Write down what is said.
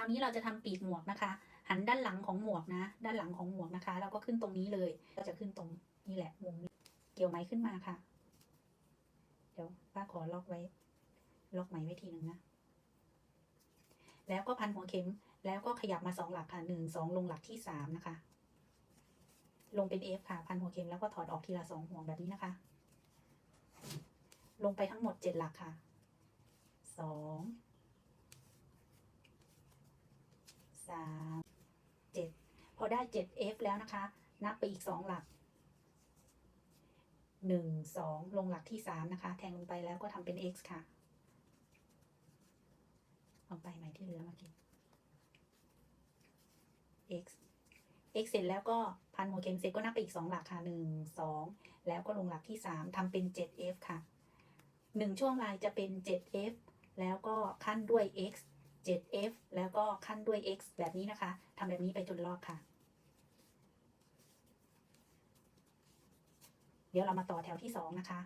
ราวนี้เราจะทำปีกหมวกนะคะ หันด้านหลังของหมวกนะ ด้านหลังของหมวกนะคะแล้วก็ขึ้นตรงนี้เลยก็จะขึ้นตรงนี่แหละมุมนี้เกี่ยวไหมขึ้นมาค่ะ เดี๋ยวป้าขอล็อกไว้ ล็อกไหมไว้ทีหนึ่งนะ แล้วก็พันหัวเข็มแล้วก็ขยับมาสองหลักค่ะหนึ่งสองลงหลักที่สามนะคะ ลงเป็น F ค่ะ พันหัวเข็มแล้วก็ถอดออกทีละสองห่วงแบบนี้นะคะ ลงไปทั้งหมดเจ็ดหลักค่ะสอง สามเจ็ดพอได้เจ็ด F แล้วนะคะ นับไปอีกสองหลักหนึ่งสองลงหลักที่สามนะคะ แทงลงไปแล้วก็ทำเป็น X ค่ะ เอาไปไหม่ที่เหลือมื่อกี้ x x เสร็จแล้วก็พันหัวเข็มเสร็จก็นับไปอีกสองหลักค่ะหนึ่งสองแล้วก็ลงหลักที่สามทำเป็นเจ็ด f ค่ะหนึ่งช่วงลายจะเป็นเจ็ด f แล้วก็ขั้นด้วย x เจ็ด f แล้วก็ขั้นด้วย x แบบนี้นะคะทำแบบนี้ไปจนรอบค่ะ เดี๋ยวเรามาต่อแถวที่สองนะคะ